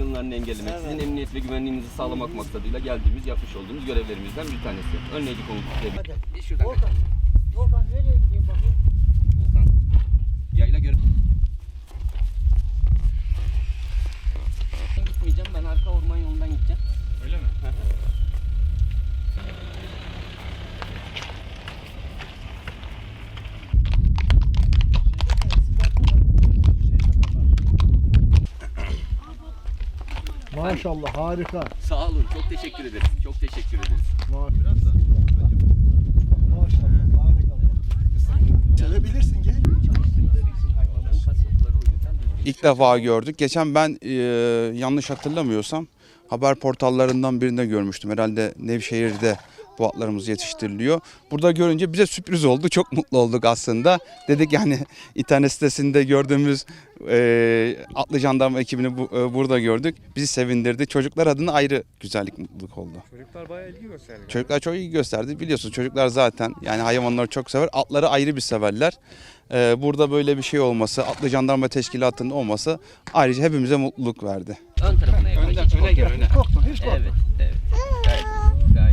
yangınlarını engellemek, sizin emniyet ve güvenliğinizi sağlamak maksadıyla geldiğimiz, yapmış olduğumuz görevlerimizden bir tanesi. Önleyici konut bir- Şuradan kaçalım. Volkan nereye Maşallah harika. Sağ olun, çok teşekkür ederiz. Çok teşekkür ederiz. Maşallah harika. Gelebilirsin gel. İlk defa gördük. Geçen ben e, yanlış hatırlamıyorsam haber portallarından birinde görmüştüm. Herhalde Nevşehir'de bu atlarımız yetiştiriliyor. Burada görünce bize sürpriz oldu. Çok mutlu olduk aslında. Dedik yani internet sitesinde gördüğümüz e, atlı jandarma ekibini bu- e, burada gördük. Bizi sevindirdi. Çocuklar adına ayrı güzellik, mutluluk oldu. Çocuklar bayağı ilgi gösterdi. Çocuklar çok iyi gösterdi. Biliyorsunuz çocuklar zaten yani hayvanları çok sever. Atları ayrı bir severler. Ee, burada böyle bir şey olması, atlı jandarma teşkilatının olması ayrıca hepimize mutluluk verdi. Ön tarafına yakın. Önden, öne gel öne. Korkma hiç korkma. Evet, evet.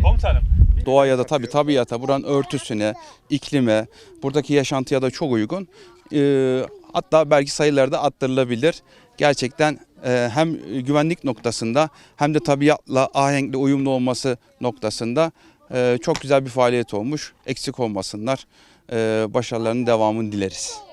Komutanım. Doğaya da tabii tabiata, buranın örtüsüne, iklime, buradaki yaşantıya da çok uygun. Ee, hatta belki sayılarda arttırılabilir. Gerçekten e, hem güvenlik noktasında hem de tabiatla ahenkli uyumlu olması noktasında e, çok güzel bir faaliyet olmuş. Eksik olmasınlar. E, başarılarının devamını dileriz.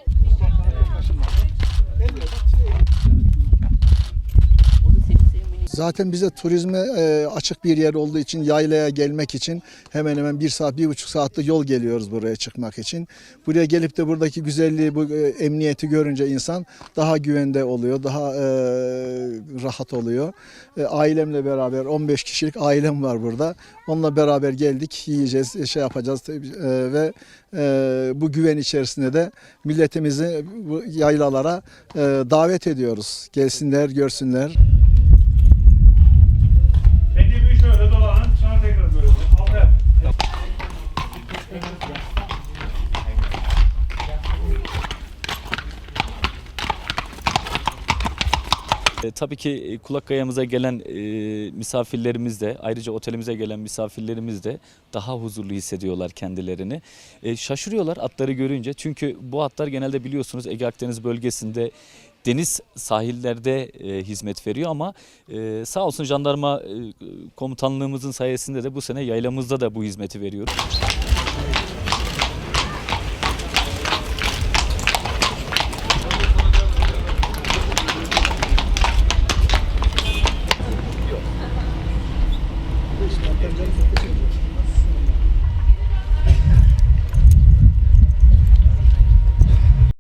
Zaten bize turizme e, açık bir yer olduğu için yaylaya gelmek için hemen hemen bir saat, bir buçuk saatlik yol geliyoruz buraya çıkmak için. Buraya gelip de buradaki güzelliği, bu e, emniyeti görünce insan daha güvende oluyor, daha e, rahat oluyor. E, ailemle beraber 15 kişilik ailem var burada. Onunla beraber geldik, yiyeceğiz, şey yapacağız e, ve e, bu güven içerisinde de milletimizi bu yaylalara e, davet ediyoruz. Gelsinler, görsünler. Tabii ki e, Kulakkaya'mıza gelen e, misafirlerimiz de ayrıca otelimize gelen misafirlerimiz de daha huzurlu hissediyorlar kendilerini. E, şaşırıyorlar atları görünce çünkü bu atlar genelde biliyorsunuz Ege Akdeniz bölgesinde deniz sahillerde e, hizmet veriyor ama e, sağ olsun jandarma e, komutanlığımızın sayesinde de bu sene yaylamızda da bu hizmeti veriyoruz.